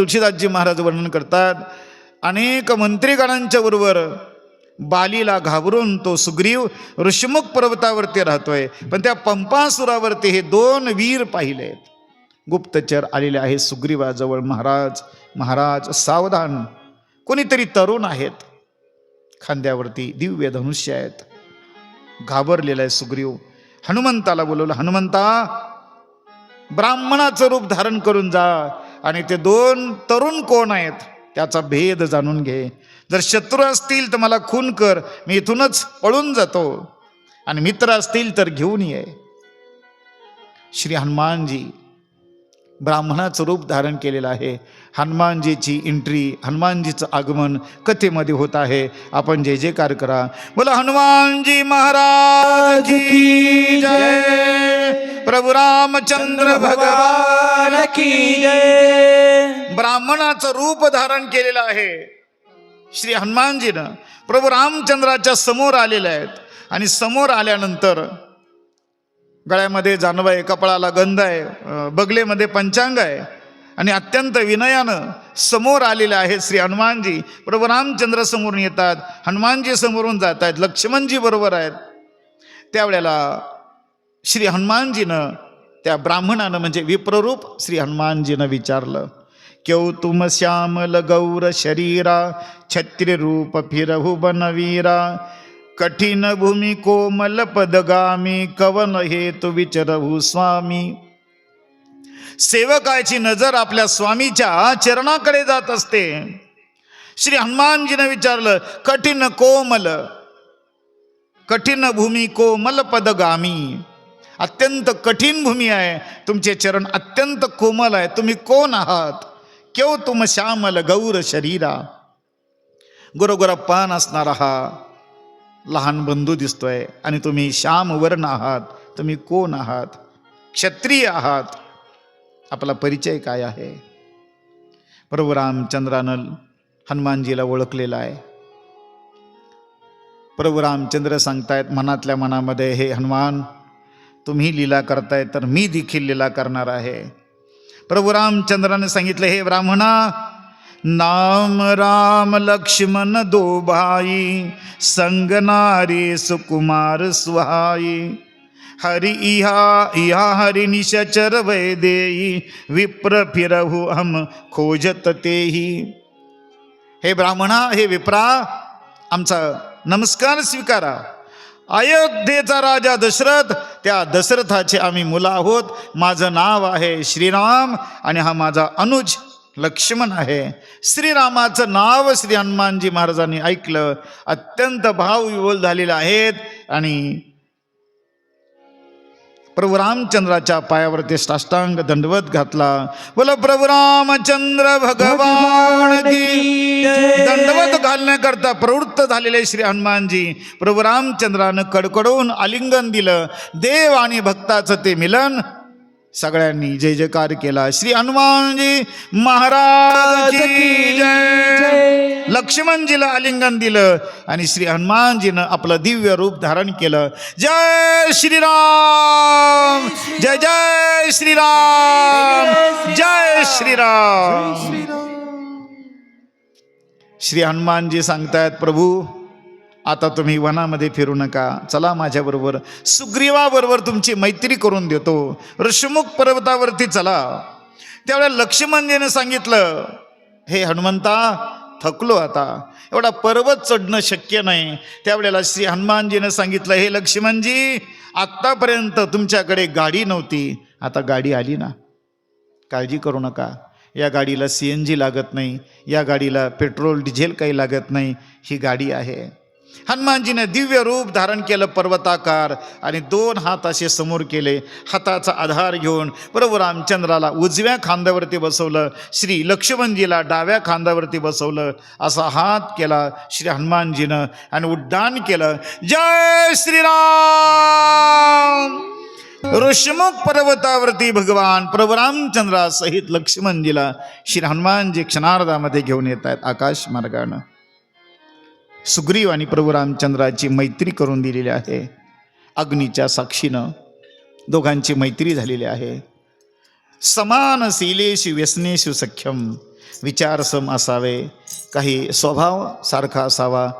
तुळशीदासजी महाराज वर्णन करतात अनेक मंत्रीगणांच्या बरोबर बालीला घाबरून तो सुग्रीव ऋषमुख पर्वतावरती राहतोय. पण त्या पंपासुरावरती हे दोन वीर पाहिले गुप्तचर आलेले आहेत सुग्रीवाजवळ महाराज महाराज सावधान. कोणीतरी तरुण आहेत. खांद्यावरती दिव्य धनुष्य आहेत. घाबरलेला आहे सुग्रीव. हनुमंताला बोलवलं हनुमंता ब्राह्मणाचं रूप धारण करून जा. आणि ते दोन तरुण कोण आहेत त्याचा भेद जाणून घे. जर शत्रू असतील तर मला खून कर मी इथूनच पळून जातो. आणि मित्र असतील तर घेऊन ये. श्री हनुमानजी ब्राह्मणाचं रूप धारण केलेलं आहे. हनुमानजीची एंट्री हनुमानजीचं आगमन कथेमध्ये होत आहे. आपण जय कार करा. बोला हनुमानजी महाराज की जय! प्रभू रामचंद्र भगवान की जय. ब्राह्मणाचं रूप धारण केलेलं आहे. श्री हनुमानजीनं प्रभू रामचंद्राच्या समोर आलेले आहेत. आणि समोर आल्यानंतर गळ्यामध्ये जानवा आहे कपाळाला गंध आहे बगलेमध्ये पंचांग आहे. आणि अत्यंत विनयानं समोर आलेले आहेत श्री हनुमानजी. प्रभू रामचंद्र समोरून येतात हनुमानजी समोरून जात आहेत लक्ष्मणजी बरोबर आहेत. त्यावेळेला श्री हनुमानजीनं त्या ब्राह्मणानं म्हणजे विप्ररूप श्री हनुमानजीनं विचारलं क्यौ तुम श्यामल गौर शरीरा छत्रिरूप फिरहु बनवीरा कठीण भूमी कोमल पदगामी कवन हेतु विचरहु स्वामी? सेवकाची नजर आपल्या स्वामीच्या चरणाकडे जात असते. श्री हनुमानजीनं विचारलं कठीण कोमल कठीण भूमी कोमल पदगामी अत्यंत कठीण भूमी आहे. तुमचे चरण अत्यंत कोमल आहे. तुम्ही कोण आहात? केव तुम श्यामल गौर शरीरा. गोरोगोरा पान असणारा हा लहान बंधू दिसतोय. आणि तुम्ही श्याम वर्ण आहात. तुम्ही कोण आहात? क्षत्रिय आहात. आपला परिचय काय आहे? प्रभू रामचंद्रानं हनुमानजीला ओळखलेला आहे. प्रभू रामचंद्र सांगतायत मनातल्या मनामध्ये हे हनुमान तुम्ही लीला करताय तर मी देखील लीला करणार आहे. प्रभू रामचंद्राने सांगितलं हे ब्राह्मणा नाम राम लक्ष्मण दो भाई संग नारी सुकुमार सुहाई. हरि इहा इहा हरि निशचर वै देई विप्र फिरहु हम खोजत तेही. हे ब्राह्मणा हे विप्रा आमचा नमस्कार स्वीकारा. अयोध्येचा राजा दशरथ त्या दशरथाचे आम्ही मुलं आहोत. माझं नाव आहे श्रीराम आणि हा माझा अनुज लक्ष्मण आहे. श्रीरामाचं नाव श्री हनुमानजी महाराजांनी ऐकलं. अत्यंत भावविवोल झालेले आहेत आणि प्रभू रामचंद्राच्या पायावरती साष्टांग दंडवत घातला. बोला प्रभू रामचंद्र भगवान दंडवत घालण्याकरता प्रवृत्त झालेले श्री हनुमानजी प्रभू रामचंद्रानं कडकडून आलिंगन दिलं. देव आणि भक्ताचं ते मिलन सगळ्यांनी जय जयकार केला. श्री हनुमानजी महाराज जय. लक्ष्मणजीला आलिंगन दिलं आणि श्री हनुमानजीनं आपलं दिव्य रूप धारण केलं. जय श्रीराम. जय जय श्रीराम. जय श्रीराम. श्री हनुमानजी सांगतायत प्रभू आता तुम्ही वनामध्ये फिरू नका. चला माझ्याबरोबर. सुग्रीवाबरोबर तुमची मैत्री करून देतो. ऋषमुख पर्वतावरती चला. त्यावेळेला लक्ष्मणजीने सांगितलं हे हनुमंता थकलो आता. एवढा पर्वत चढणं शक्य नाही. त्यावेळेला श्री हनुमानजीनं सांगितलं हे लक्ष्मणजी आत्तापर्यंत तुमच्याकडे गाडी नव्हती. आता गाडी आली ना. काळजी करू नका. या गाडीला सी एन जी लागत नाही. या गाडीला पेट्रोल डिझेल काही लागत नाही. ही गाडी आहे. हनुमानजीने दिव्य रूप धारण केलं पर्वताकार आणि दोन हात असे समोर केले. हाताचा आधार घेऊन बरोबर रामचंद्राला उजव्या खांद्यावरती बसवलं श्री लक्ष्मणजीला डाव्या खांद्यावरती बसवलं. असा हात केला श्री हनुमानजीनं आणि उड्डाण केलं जय श्रीराम! ऋषमुख पर्वतावरती भगवान प्रभू रामचंद्रासहित लक्ष्मणजीला श्री हनुमानजी क्षणार्धामध्ये घेऊन येत आहेत आकाश मार्गानं. सुग्रीव आणि प्रभू रामचंद्राची मैत्री करून दिलेली आहे. अग्नीच्या साक्षीनं दोघांची मैत्री झालेली आहे. समान शीलेषु व्यसनेशु सख्यम विचारसम असावे काही स्वभाव सारखा असावा